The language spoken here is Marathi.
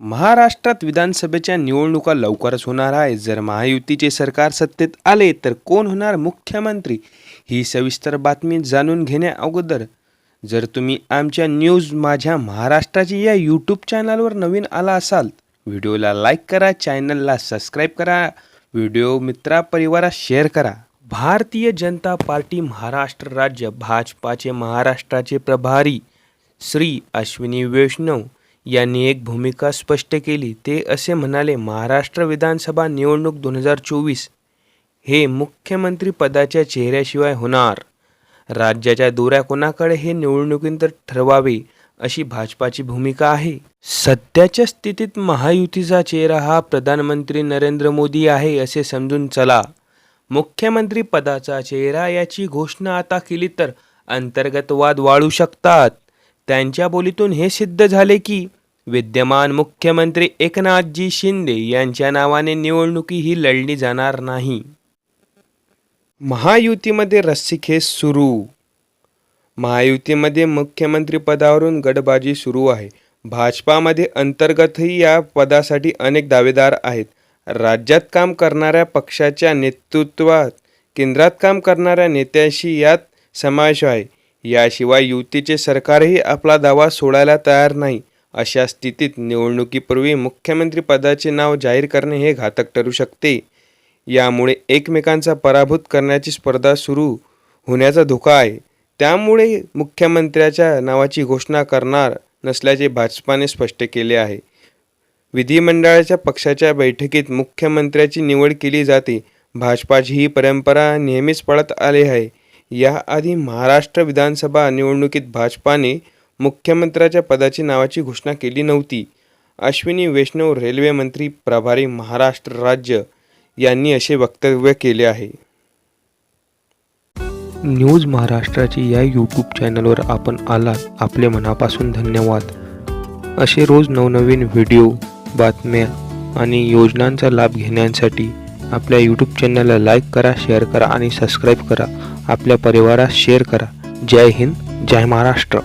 महाराष्ट्रात विधानसभेच्या निवडणुका लवकरच होणार आहे जर महायुतीचे सरकार सत्तेत आले तर कोण होणार मुख्यमंत्री? ही सविस्तर बातमी जाणून घेण्या अगोदर जर तुम्ही आमच्या न्यूज माझ्या महाराष्ट्राची या यूट्यूब चॅनलवर नवीन आला असाल व्हिडिओला लाईक करा चॅनलला सबस्क्राईब करा व्हिडिओ मित्रापरिवारास शेअर करा. भारतीय जनता पार्टी महाराष्ट्र राज्य भाजपाचे महाराष्ट्राचे प्रभारी श्री अश्विनी वैष्णव यांनी एक भूमिका स्पष्ट केली. ते असे म्हणाले महाराष्ट्र विधानसभा निवडणूक दोन हजार चोवीस हे मुख्यमंत्री पदाच्या चेहऱ्याशिवाय होणार. राज्याच्या दोऱ्या कोणाकडे हे निवडणुकीनंतर ठरवावे अशी भाजपाची भूमिका आहे. सध्याच्या स्थितीत महायुतीचा चेहरा हा प्रधानमंत्री नरेंद्र मोदी आहे असे समजून चला. मुख्यमंत्री पदाचा चेहरा याची घोषणा आता केली तर अंतर्गत वाद वाढू शकतात. त्यांच्या बोलीतून हे सिद्ध झाले की विद्यमान मुख्यमंत्री एकनाथजी शिंदे यांच्या नावाने निवडणुकी ही लढली जाणार नाही. महायुतीमध्ये रस्सीखेच सुरू. महायुतीमध्ये मुख्यमंत्री पदावरून गडबाजी सुरू आहे. भाजपामध्ये अंतर्गतही या पदासाठी अनेक दावेदार आहेत. राज्यात काम करणाऱ्या पक्षाच्या नेतृत्वात केंद्रात काम करणाऱ्या नेत्याशी यात समावेश आहे. याशिवाय युतीचे सरकारही आपला दावा सोडायला तयार नाही. अशा स्थितीत निवडणुकीपूर्वी मुख्यमंत्रीपदाचे नाव जाहीर करणे हे घातक ठरू शकते. यामुळे एकमेकांचा पराभूत करण्याची स्पर्धा सुरू होण्याचा धोका आहे. त्यामुळे मुख्यमंत्र्याच्या नावाची घोषणा करणार नसल्याचे भाजपाने स्पष्ट केले आहे. विधिमंडळाच्या पक्षाच्या बैठकीत मुख्यमंत्र्याची निवड केली जाते. भाजपाची ही परंपरा नेहमीच पळत आली आहे. याआधी महाराष्ट्र विधानसभा निवडणुकीत भाजपाने मुख्यमंत्र्याच्या पदाची नावाची घोषणा केली नव्हती. अश्विनी वैष्णव रेल्वे मंत्री प्रभारी महाराष्ट्र राज्य यांनी असे वक्तव्य केले आहे. न्यूज महाराष्ट्राची या यूट्यूब चॅनलवर आपण आलात. आपले मनापासून धन्यवाद. असे रोज नवनवीन व्हिडिओ बातम्या आणि योजनांचा लाभ घेण्यासाठी आपल्या यूट्यूब चॅनलला लाईक करा शेअर करा आणि सबस्क्राईब करा. आपल्या परिवारास शेअर करा. जय हिंद जय महाराष्ट्र.